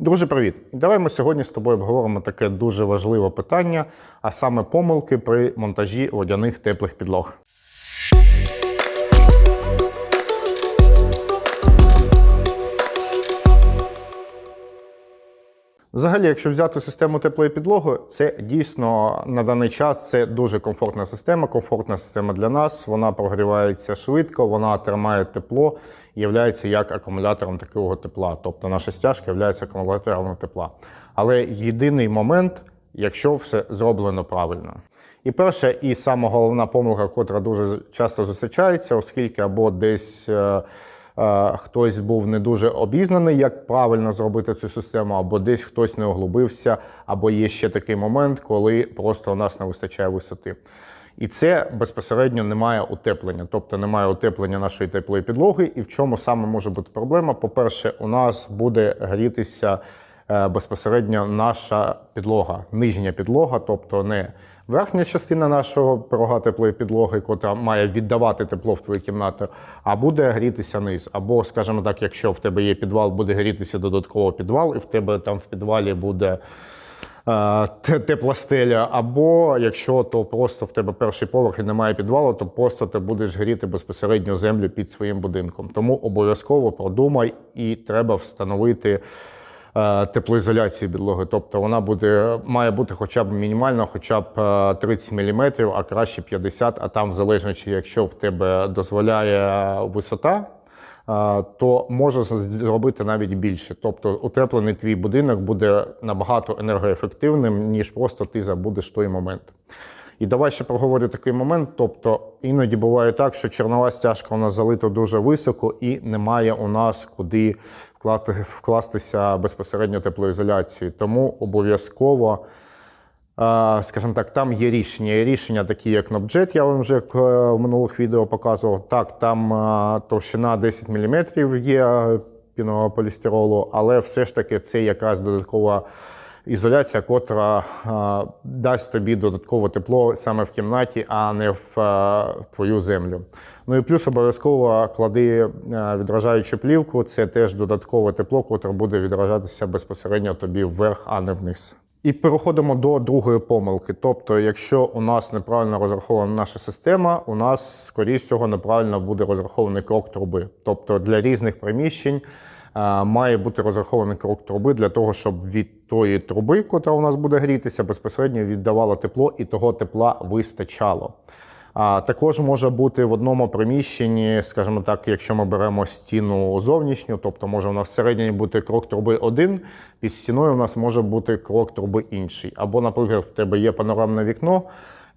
Друже, привіт! Давай ми сьогодні з тобою обговоримо таке дуже важливе питання, а саме помилки при монтажі водяних теплих підлог. Взагалі, якщо взяти систему теплої підлоги, це дійсно на даний час це дуже комфортна система, комфортна система для нас. Вона прогрівається швидко, вона тримає тепло є як акумулятором такого тепла. Тобто наша стяжка є акумулятором тепла. Але єдиний момент, якщо все зроблено правильно. І перша, і сама головна помилка, яка дуже часто зустрічається, оскільки або десь. Е, Хтось був не дуже обізнаний, як правильно зробити цю систему, або десь хтось не оглубився, або є ще такий момент, коли просто у нас не вистачає висоти. І це безпосередньо немає утеплення, тобто немає утеплення нашої теплої підлоги. І в чому саме може бути проблема? По-перше, у нас буде грітися е, безпосередньо наша підлога, нижня підлога, тобто не верхня частина нашого порога теплої підлоги, яка має віддавати тепло в твою кімнату, а буде грітися низ. Або, скажімо так, якщо в тебе є підвал, буде грітися додатково підвал, і в тебе там в підвалі буде. е, Тепла стеля, або якщо то просто в тебе перший поверх і немає підвалу, то просто ти будеш гріти безпосередньо землю під своїм будинком. Тому обов'язково продумай і треба встановити е, теплоізоляцію підлоги. Тобто вона буде, має бути хоча б мінімально, хоча б е, 30 мм, а краще 50 а там, в залежності, якщо в тебе дозволяє висота, е, то може зробити навіть більше. Тобто утеплений твій будинок буде набагато енергоефективним, ніж просто ти забудеш той момент. І давай ще проговорю такий момент. Тобто іноді буває так, що чорнова стяжка у нас залита дуже високо, і немає у нас куди вкластися безпосередньо теплоізоляцію. Тому обов'язково. Е, Скажімо так, там є рішення. Є рішення такі, як NobJet, я вам вже е, в минулих відео показував. Так, там е, товщина 10 мм є пінополістиролу, але все ж таки це якраз додаткова ізоляція, котра дасть тобі додаткове тепло саме в кімнаті, а не в твою землю. Ну і плюс обов'язково клади відражаючу плівку, це теж додаткове тепло, котре буде відражатися безпосередньо тобі вверх, а не вниз. І переходимо до другої помилки. Тобто, якщо у нас неправильно розрахована наша система, у нас, скоріш всього, неправильно буде розрахований крок труби. Тобто для різних приміщень має бути розрахований крок труби для того, щоб від тої труби, яка у нас буде грітися, безпосередньо віддавало тепло і того тепла вистачало. Також може бути в одному приміщенні, скажімо так, якщо ми беремо стіну зовнішню, тобто може у нас всередині бути крок труби один, під стіною у нас може бути крок труби інший. Або, наприклад, в тебе є панорамне вікно,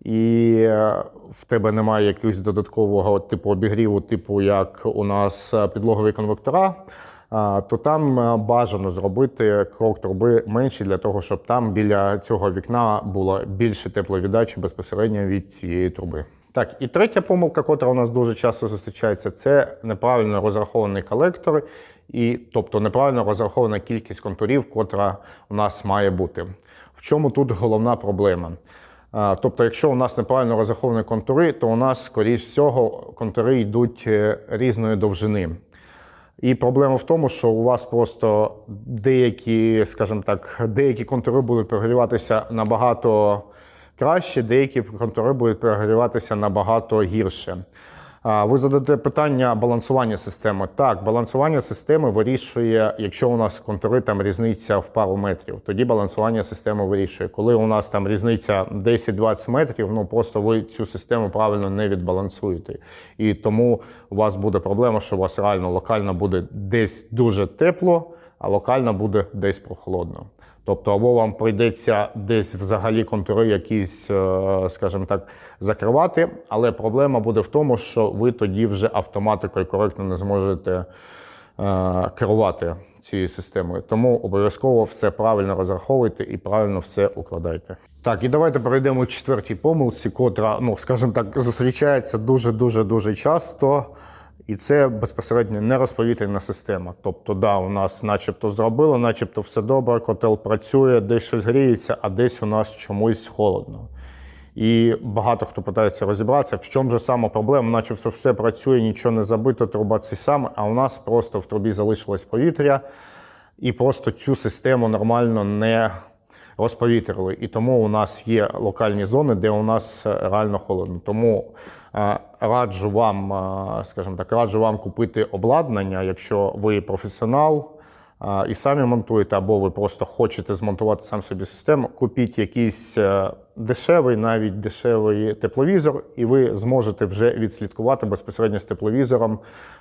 і е, в тебе немає якогось додаткового типу обігріву, типу як у нас е, підлогові конвектора. То там е, бажано зробити крок труби менший для того, щоб там біля цього вікна було більше тепловіддачі безпосередньо від цієї труби. Так, і третя помилка, котра у нас дуже часто зустрічається, це неправильно розраховані колектори, і тобто неправильно розрахована кількість контурів, котра у нас має бути. В чому тут головна проблема? Тобто, якщо у нас неправильно розраховані контури, то у нас, скоріш всього, контури йдуть е, різної довжини. І проблема в тому, що у вас просто деякі, скажімо так, деякі контури будуть прогріватися набагато краще, деякі контури будуть прогріватися набагато гірше. Ви задаєте питання балансування системи. Так, балансування системи вирішує, якщо у нас контури там різниця в пару метрів, тоді балансування системи вирішує. Коли у нас там різниця 10-20 метрів, ну просто ви цю систему правильно не відбалансуєте. І тому у вас буде проблема, що у вас реально локально буде десь дуже тепло, а локально буде десь прохолодно. Тобто, або вам прийдеться десь взагалі контури якісь, е, скажімо так, закривати, але проблема буде в тому, що ви тоді вже автоматикою коректно не зможете е, керувати цією системою. Тому обов'язково все правильно розраховуйте і правильно все укладайте. Так, і давайте перейдемо к четвертій помилці, котра, ну скажімо так, зустрічається дуже дуже дуже часто. І це безпосередньо нерозповітряна система. Тобто, да, у нас начебто зробили, начебто все добре, котел працює, десь щось гріється, а десь у нас чомусь холодно. І багато хто питається розібратися, в чому же саме проблема, начебто все працює, нічого не забито, труба ці саме, а у нас просто в трубі залишилось повітря. і просто цю систему нормально не розповітрили. І тому у нас є локальні зони, де у нас е, реально холодно. Тому е, раджу вам, е, скажімо так, раджу вам купити обладнання, якщо ви професіонал. І самі монтуєте, або ви просто хочете змонтувати сам собі систему, купіть якийсь е, дешевий, навіть дешевий тепловізор, і ви зможете вже відслідкувати безпосередньо з тепловізором,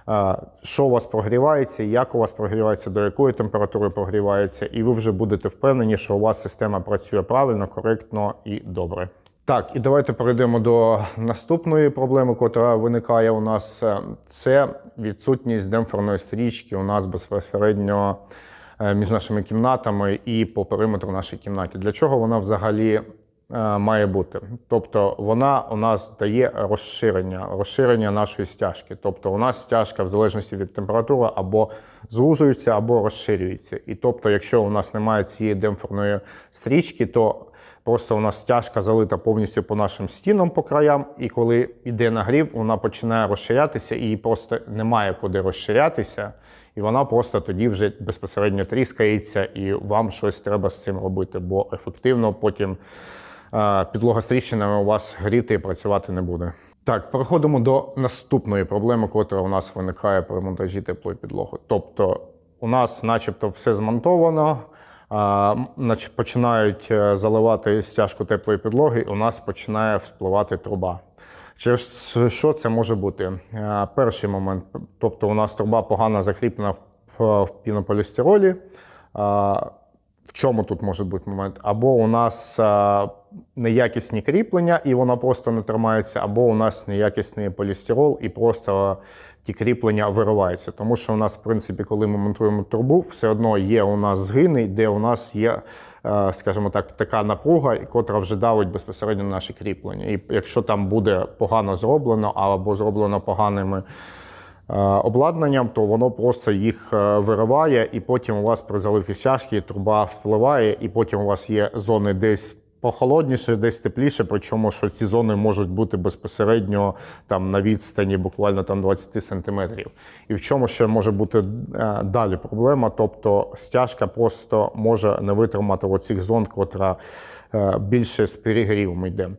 е, що у вас прогрівається, як у вас прогрівається, до якої температури прогрівається, і ви вже будете впевнені, що у вас система працює правильно, коректно і добре. Так, і давайте перейдемо до наступної проблеми, яка виникає у нас. Е, Це відсутність демпферної стрічки у нас безпосередньо е, між нашими кімнатами і по периметру нашої кімнати. Для чого вона взагалі е, має бути? Тобто вона у нас дає розширення, розширення нашої стяжки. Тобто у нас стяжка в залежності від температури або звужується, або розширюється. І тобто, якщо у нас немає цієї демпферної стрічки, то Просто у нас стяжка залита повністю по нашим стінам по краям, і коли йде нагрів, вона починає розширятися, і їй просто немає куди розширятися, і вона просто тоді вже безпосередньо тріскається, і вам щось треба з цим робити, бо ефективно потім е, підлога з тріщинами у вас гріти і працювати не буде. Так, переходимо до наступної проблеми, яка у нас виникає при монтажі теплої підлоги. Тобто, у нас, начебто, все змонтовано. Починають е, заливати стяжку теплої підлоги, у нас починає вспливати труба. Через що це може бути? Е, Перший момент, тобто у нас труба погано закріплена в, пінополістиролі. В чому тут може бути момент? Або у нас а, неякісні кріплення, і вона просто не тримається, або у нас неякісний полістирол, і просто ті кріплення вириваються. Тому що у нас, в принципі, коли ми монтуємо трубу, все одно є у нас згини, де у нас є, е, скажімо так, така напруга, котра вже давить безпосередньо на наші кріплення. І якщо там буде погано зроблено або зроблено поганими е, обладнанням, то воно просто їх е, вириває, і потім у вас при заливці стяжки труба вспливає, і потім у вас є зони десь. Похолодніше, десь тепліше, причому що ці зони можуть бути безпосередньо там на відстані буквально там 20 сантиметрів. І в чому ще може бути е, далі проблема? Тобто стяжка просто може не витримати оцих зон, котра е, більше з перегрівом йде.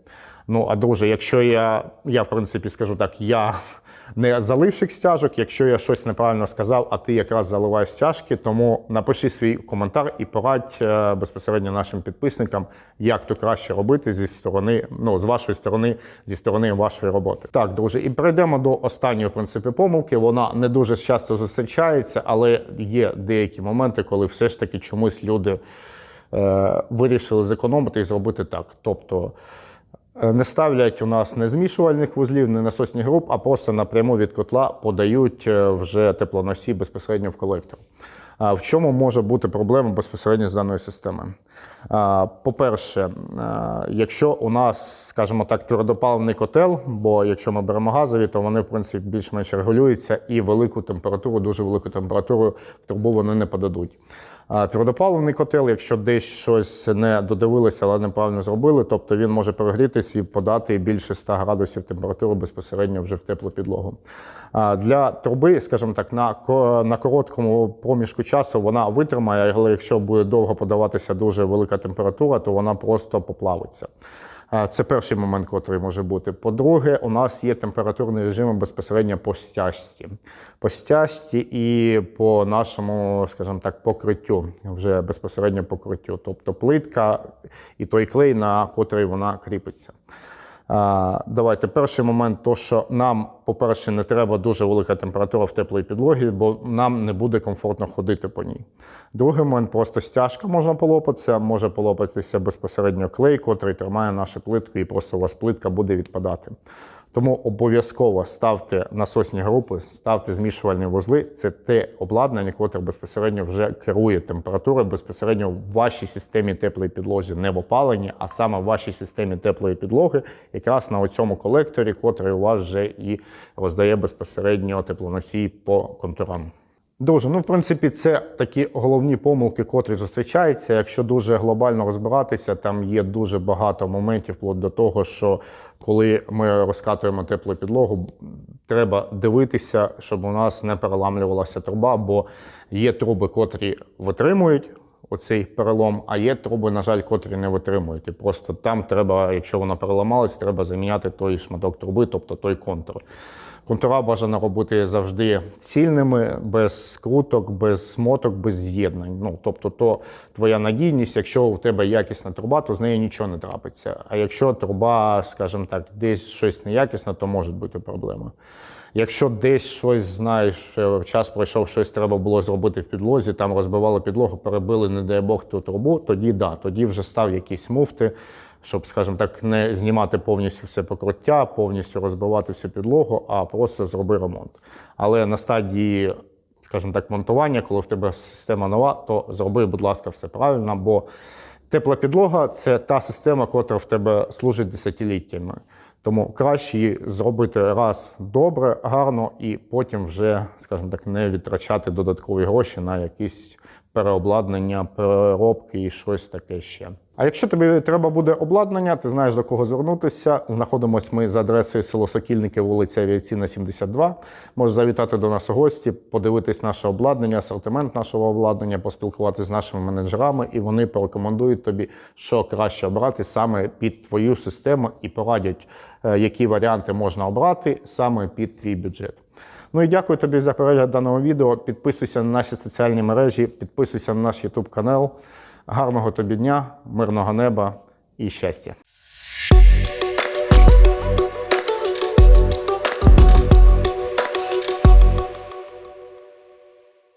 Ну а друже, якщо я, я в принципі скажу так, я не заливщик стяжок, якщо я щось неправильно сказав, а ти якраз заливаєш стяжки, тому напиши свій коментар і порадь е, безпосередньо нашим підписникам, як то краще робити зі сторони, ну з вашої сторони, зі сторони вашої роботи. Так, друзі, і перейдемо до останньої в принципі помилки. Вона не дуже часто зустрічається, але є деякі моменти, коли все ж таки чомусь люди е, вирішили зекономити і зробити так. Тобто. Е, Не ставлять у нас не змішувальних вузлів, не насосні груп, а просто напряму від котла подають е, вже теплоносій безпосередньо в колектор. В чому може бути проблема безпосередньо з даною системою? По-перше, якщо у нас, скажімо так, твердопаливний котел, бо якщо ми беремо газові, то вони в принципі більш-менш регулюються і велику температуру, дуже велику температуру в трубу вони не подадуть. Твердопаливний котел, якщо десь щось не додивилися, але неправильно зробили, тобто він може перегрітися і подати більше 100 градусів температури безпосередньо вже в теплу підлогу. Для труби, скажімо так, на, на короткому проміжку часу вона витримає, але якщо буде довго подаватися дуже велика температура, то вона просто поплавиться. Це перший момент, який може бути. По-друге, у нас є температурний режим безпосередньо по стяжці. По стяжці і по нашому, скажімо так, покриттю, вже безпосередньо покриттю. Тобто плитка і той клей, на котрий вона кріпиться. Давайте перший момент, то що нам, по-перше, не треба дуже велика температура в теплій підлогі, бо нам не буде комфортно ходити по ній. Другий момент просто стяжка можна полопатися, може полопатися безпосередньо клей, котрий тримає нашу плитку, і просто у вас плитка буде відпадати. Тому обов'язково ставте насосні групи, ставте змішувальні вузли. Це те обладнання, котре безпосередньо вже керує температурою безпосередньо в вашій системі теплої підлоги, не в опаленні, а саме в вашій системі теплої підлоги, якраз на цьому колекторі, котрий у вас вже і роздає безпосередньо теплоносій по контурам. Дуже. Ну, в принципі, це такі головні помилки, котрі зустрічаються. Якщо дуже глобально розбиратися, там є дуже багато моментів, вплоть до того, що коли ми розкатуємо теплу підлогу, треба дивитися, щоб у нас не переламлювалася труба, бо є труби, котрі витримують. Оцей перелом, а є труби, на жаль, котрі не витримують. І просто там треба, якщо вона переламалась, треба заміняти той шматок труби, тобто той контур. Контура бажано робити завжди цільними, без скруток, без смоток, без з'єднань. Ну, тобто, то твоя надійність, якщо в тебе якісна труба, то з нею нічого не трапиться. А якщо труба, скажімо так, десь щось неякісне, то можуть бути проблеми. Якщо десь щось знаєш, е, час пройшов, щось треба було зробити в підлозі, там розбивали підлогу, перебили, не дай Бог, ту трубу, тоді да, тоді вже став якісь муфти, щоб, скажімо так, не знімати повністю все покриття, повністю розбивати всю підлогу, а просто зроби ремонт. Але на стадії, скажімо так, монтування, коли в тебе система нова, то зроби, будь ласка, все правильно, бо тепла підлога це та система, яка в тебе служить десятиліттями. Тому краще її зробити раз добре, гарно, і потім вже, скажімо так, не відтрачати додаткові гроші на якісь переобладнання, переробки і щось таке ще. А якщо тобі треба буде обладнання, ти знаєш до кого звернутися. Знаходимось ми за адресою село Сокільники, вулиця Авіаційна, 72. Можеш завітати до нас у гості, подивитись наше обладнання, асортимент нашого обладнання, поспілкуватися з нашими менеджерами, і вони порекомендують тобі, що краще обрати саме під твою систему і порадять, е, які варіанти можна обрати саме під твій бюджет. Ну і дякую тобі за перегляд даного відео. Підписуйся на наші соціальні мережі, підписуйся на наш YouTube канал. Гарного тобі дня, мирного неба і щастя!